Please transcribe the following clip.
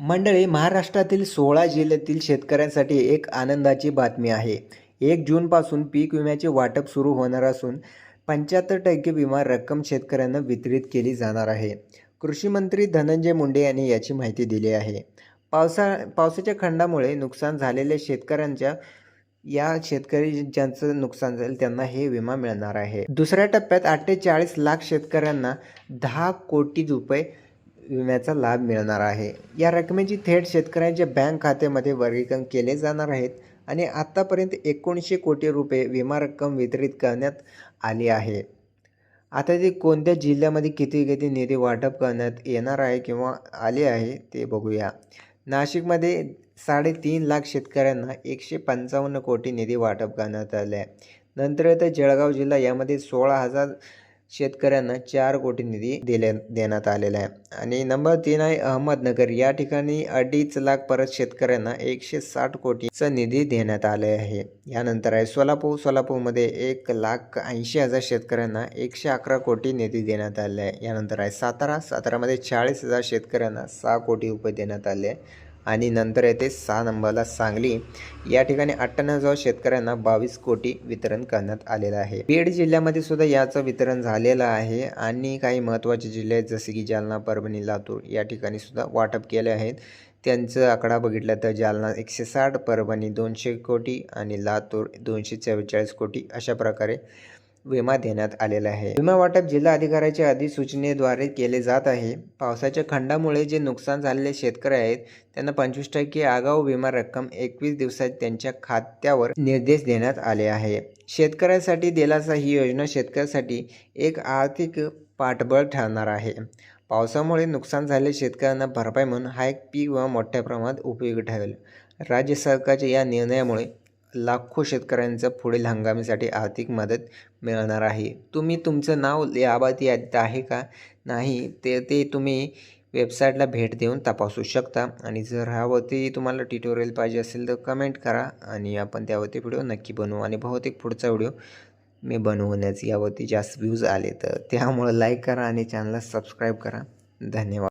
मंडळी महाराष्ट्रातील सोळा जिल्ह्यातील शेतकऱ्यांसाठी एक आनंदाची बातमी आहे. एक जूनपासून पीक विम्याचे वाटप सुरू होणार असून पंच्याहत्तर टक्के विमा रक्कम शेतकऱ्यांना वितरित केली जाणार आहे. कृषी मंत्री धनंजय मुंडे यांनी याची माहिती दिली आहे. पावसा पावसाच्या खंडामुळे नुकसान झालेल्या शेतकऱ्यांच्या या शेतकरी ज्यांचं नुकसान झालं त्यांना हे विमा मिळणार आहे. दुसऱ्या टप्प्यात अठ्ठेचाळीस लाख शेतकऱ्यांना दहा कोटी रुपये विम्याचा लाभ मिळणार आहे. या रकमेची थेट शेतकऱ्यांच्या बँक खात्यामध्ये वर्गीकरण केले जाणार आहेत आणि आत्तापर्यंत एकोणीसशे कोटी रुपये विमा रक्कम वितरित करण्यात आली आहे. आता ते कोणत्या जिल्ह्यामध्ये किती किती निधी वाटप करण्यात येणार आहे किंवा आले आहे ते बघूया. नाशिकमध्ये साडेतीन लाख शेतकऱ्यांना एकशे पंचावन्न कोटी निधी वाटप करण्यात आले आहे. नंतर तर जळगाव जिल्हा यामध्ये सोळा हजार शेतकऱ्यांना चार कोटी निधी दिले देण्यात आलेला आहे. आणि नंबर तीन आहे अहमदनगर. या ठिकाणी अडीच लाख परत शेतकऱ्यांना एकशे साठ कोटीचा निधी देण्यात आले आहे. यानंतर आहे सोलापूर. सोलापूरमध्ये एक लाख ऐंशी हजार शेतकऱ्यांना एकशे अकरा कोटी निधी देण्यात आले आहे. यानंतर आहे सातारा. सातारामध्ये चाळीस हजार शेतकऱ्यांना सहा कोटी रुपये देण्यात आले आहे. आणि नंतर येते सहा नंबरला सांगली. या ठिकाणी अठ्ठ्याण्णव हजार शेतकऱ्यांना बावीस कोटी वितरण करण्यात आलेलं आहे. बीड जिल्ह्यामध्ये सुद्धा याचं वितरण झालेलं आहे आणि काही महत्त्वाचे जिल्हे आहेत जसे की जालना परभणी लातूर या ठिकाणी सुद्धा वाटप केले आहेत. त्यांचं आकडा बघितला तर जालना एकशे साठ परभणी दोनशे कोटी आणि लातूर दोनशे चव्वेचाळीस कोटी अशा प्रकारे विमा देण्यात आलेला आहे. विमा वाटप जिल्हा अधिकाऱ्याच्या अधिसूचनेद्वारे केले जात आहे. पावसाच्या खंडामुळे जे नुकसान झालेले शेतकरी आहेत त्यांना पंचवीस टक्के आगाऊ विमा रक्कम एकवीस दिवसात त्यांच्या खात्यावर निर्देश देण्यात आले आहे. शेतकऱ्यासाठी दिलासा ही योजना शेतकऱ्यासाठी एक आर्थिक पाठबळ ठरणार आहे. पावसामुळे नुकसान झालेल्या शेतकऱ्यांना भरपाई म्हणून हा एक पीक विमा मोठ्या प्रमाणात उपयोगी ठरेल. राज्य सरकारच्या या निर्णयामुळे लाखो शेतकऱ्यांचं पुढील हंगामीसाठी आर्थिक मदत मिळणार आहे. तुम्ही तुमचं नाव याबाबत यादीत आहे का? नाही ते ते तुम्ही वेबसाईटला भेट देऊन तपासू शकता. आणि जर ह्यावरती तुम्हाला ट्युटोरियल पाहिजे असेल तर कमेंट करा आणि आपण त्यावरती व्हिडिओ नक्की बनवू. आणि बहुतेक पुढचा व्हिडिओ मी बनवण्यास यावरती जास्त व्ह्यूज आले तर त्यामुळं लाईक करा आणि चॅनलला सबस्क्राईब करा. धन्यवाद.